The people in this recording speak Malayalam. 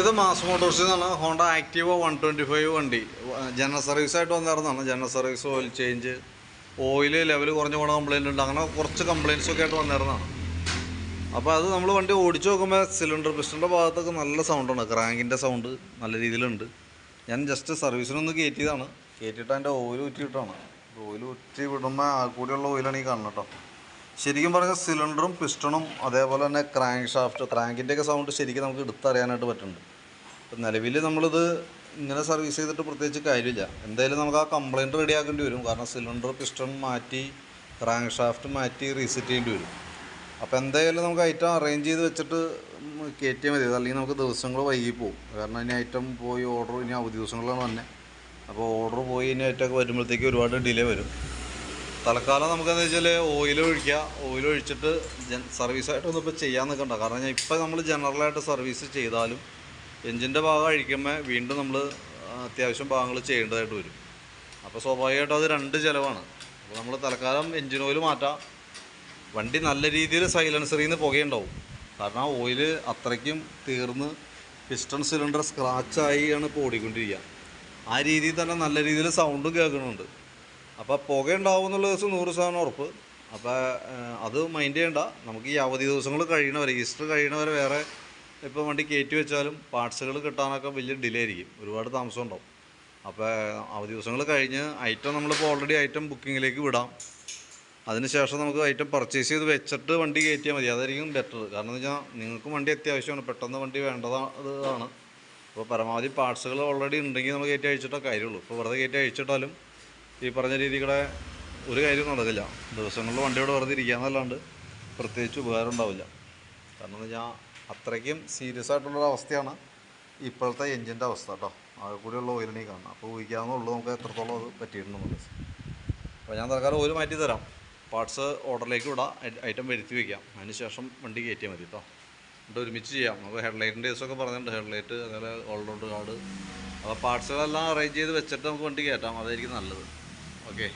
ഇത് മാസ് മോട്ടോഴ്സിൽ നിന്നാണ് Honda Activa one twenty five വണ്ടി. ജനറൽ സർവീസ് ആയിട്ട് വന്നിരുന്നതാണ് general service oil change oil level കുറഞ്ഞ് പോണ കംപ്ലയിന്റ് ഉണ്ട്. അങ്ങനെ കുറച്ച് കംപ്ലയിൻസ് ഒക്കെ ആയിട്ട് വന്നിരുന്നതാണ് അപ്പോൾ അത് നമ്മൾ വണ്ടി ഓടിച്ചു നോക്കുമ്പോൾ സിലിണ്ടർ പിസ്റ്റന്റെ ഭാഗത്തൊക്കെ നല്ല സൗണ്ടാണ് ക്രാങ്കിന്റെ സൗണ്ട് നല്ല രീതിയിലുണ്ട്. ഞാൻ ജസ്റ്റ് സർവീസിനൊന്ന് കയറ്റിയതാണ് കയറ്റിയിട്ട് അതിന്റെ ഓയിൽ ഊറ്റിയിട്ടാണ് ഓയിൽ ഊറ്റി ആ കൂടിയുള്ള ഓയിലാണ് ഈ കാണുന്നത് കേട്ടോ. ശരിക്കും പറഞ്ഞാൽ സിലിണ്ടറും പിസ്റ്റണും അതേപോലെ തന്നെ ക്രാങ്ക് ഷാഫ്റ്റ് ക്രാങ്കിന്റെയൊക്കെ സൗണ്ട് ശരിക്കും നമുക്ക് എടുത്തറിയാനായിട്ട് പറ്റുന്നുണ്ട്. ഇപ്പം നിലവിൽ നമ്മളിത് ഇങ്ങനെ സർവീസ് ചെയ്തിട്ട് പ്രത്യേകിച്ച് കാര്യമില്ല. എന്തായാലും നമുക്ക് ആ കംപ്ലയിന്റ് റെഡി ആക്കേണ്ടി വരും. കാരണം സിലിണ്ടർ പിസ്റ്റൺ മാറ്റി ക്രാങ്ക് ഷാഫ്റ്റ് മാറ്റി റീസെറ്റ് ചെയ്യേണ്ടി വരും. അപ്പോൾ എന്തായാലും നമുക്ക് ഐറ്റം അറേഞ്ച് ചെയ്ത് വെച്ചിട്ട് കയറ്റിയാൽ മതി. അല്ലെങ്കിൽ നമുക്ക് ദിവസങ്ങൾ വൈകി പോകും. കാരണം ഇനി ഐറ്റം പോയി ഓർഡർ ഇനി അവധി ദിവസങ്ങളാണ് തന്നെ അപ്പോൾ ഓർഡർ പോയി ഐറ്റമൊക്കെ വരുമ്പോഴത്തേക്ക് ഒരുപാട് ഡിലേ വരും. തൽക്കാലം നമുക്കെന്ന് വെച്ചാൽ ഓയിൽ ഒഴിക്കുക. ഓയിൽ ഒഴിച്ചിട്ട് ജൻ സർവീസായിട്ടൊന്നും ഇപ്പോൾ ചെയ്യാൻ നിൽക്കണ്ട. കാരണം ഞാൻ ഇപ്പോൾ നമ്മൾ ജനറലായിട്ട് സർവീസ് ചെയ്താലും എഞ്ചിന്റെ ഭാഗം അഴിക്കുമ്പോൾ വീണ്ടും നമ്മൾ അത്യാവശ്യം ഭാഗങ്ങൾ ചെയ്യേണ്ടതായിട്ട് വരും. അപ്പോൾ സ്വാഭാവികമായിട്ടും അത് രണ്ട് ചിലവാണ്. അപ്പോൾ നമ്മൾ തൽക്കാലം എഞ്ചിൻ ഓയിൽ മാറ്റാം. വണ്ടി നല്ല രീതിയിൽ സൈലൻസറിൽ നിന്ന് പുകയുണ്ടാവും. കാരണം ഓയിൽ അത്രയ്ക്കും തീർന്ന് പിസ്റ്റൺ സിലിണ്ടർ സ്ക്രാച്ചായി ആണ് ഇപ്പോൾ ഓടിക്കൊണ്ടിരിക്കുക ആ രീതിയിൽ തന്നെ നല്ല രീതിയിൽ സൗണ്ടും കേൾക്കുന്നുണ്ട്. അപ്പോൾ പുക ഉണ്ടാവും എന്നുള്ള ദിവസം നൂറ് ശതമാനം ഉറപ്പ്. അപ്പോൾ അത് മൈൻഡ് ചെയ്യണ്ട. നമുക്ക് ഈ അവധി ദിവസങ്ങൾ കഴിയണവരെ ഈസ്റ്റർ കഴിയണവരെ വേറെ ഇപ്പോൾ വണ്ടി കയറ്റി വെച്ചാലും പാർട്സുകൾ കിട്ടാനൊക്കെ വലിയ ഡിലേ ആയിരിക്കും. ഒരുപാട് താമസം ഉണ്ടാവും. അപ്പോൾ അവധി ദിവസങ്ങൾ കഴിഞ്ഞ് ഐറ്റം നമ്മളിപ്പോൾ ഓൾറെഡി ഐറ്റം ബുക്കിങ്ങിലേക്ക് വിടാം. അതിനുശേഷം നമുക്ക് ഐറ്റം പർച്ചേസ് ചെയ്ത് വെച്ചിട്ട് വണ്ടി കയറ്റിയാൽ മതി. അതായിരിക്കും ബെറ്റർ കാരണം എന്ന് വെച്ചാൽ നിങ്ങൾക്കും വണ്ടി അത്യാവശ്യമാണ്. പെട്ടെന്ന് വണ്ടി വേണ്ടതാണ് അപ്പോൾ പരമാവധി പാർട്സുകൾ ഓൾറെഡി ഉണ്ടെങ്കിൽ നമ്മൾ കയറ്റി അഴിച്ചിട്ടോ കാര്യമുള്ളൂ. ഇപ്പോൾ വെറുതെ കയറ്റി അഴിച്ചിട്ടാലും ഈ പറഞ്ഞ രീതിയുടെ ഒരു കാര്യം നടക്കില്ല. ദിവസങ്ങളിൽ വണ്ടിയോട് വെറുതെ ഇരിക്കാന്നല്ലാണ്ട് പ്രത്യേകിച്ച് ഉപകാരം ഉണ്ടാവില്ല. കാരണം എന്ന് വെച്ചാൽ അത്രയ്ക്കും സീരിയസ് ആയിട്ടുള്ളൊരു അവസ്ഥയാണ് ഇപ്പോഴത്തെ എഞ്ചിന്റെ അവസ്ഥ കേട്ടോ. ആകെ കൂടിയുള്ള ഓയിലിനെ കാണണം അപ്പോൾ ഊഹിക്കാവുന്നുള്ളൂ നമുക്ക് എത്രത്തോളം അത് പറ്റിയിട്ടുണ്ടെന്നുള്ളത്. അപ്പോൾ ഞാൻ തൽക്കാലം ഓയിൽ മാറ്റി തരാം പാർട്സ് ഓർഡറിലേക്ക് വിടാം. ഐറ്റം വരുത്തി വയ്ക്കാം അതിന് ശേഷം വണ്ടി കയറ്റിയാൽ മതി കേട്ടോ. എന്നിട്ട് ഒരുമിച്ച് ചെയ്യാം. നമുക്ക് ഹെഡ്ലൈറ്റിന്റെ കേസൊക്കെ പറഞ്ഞിട്ടുണ്ട്. ഹെഡ്ലൈറ്റ് അങ്ങനെ ഓൾറൗണ്ട് കാർഡ്. അപ്പോൾ പാർട്സുകളെല്ലാം അറേഞ്ച് ചെയ്ത് വെച്ചിട്ട് നമുക്ക് വണ്ടി കയറ്റാം. അതായിരിക്കും നല്ലത്. ഓക്കെ.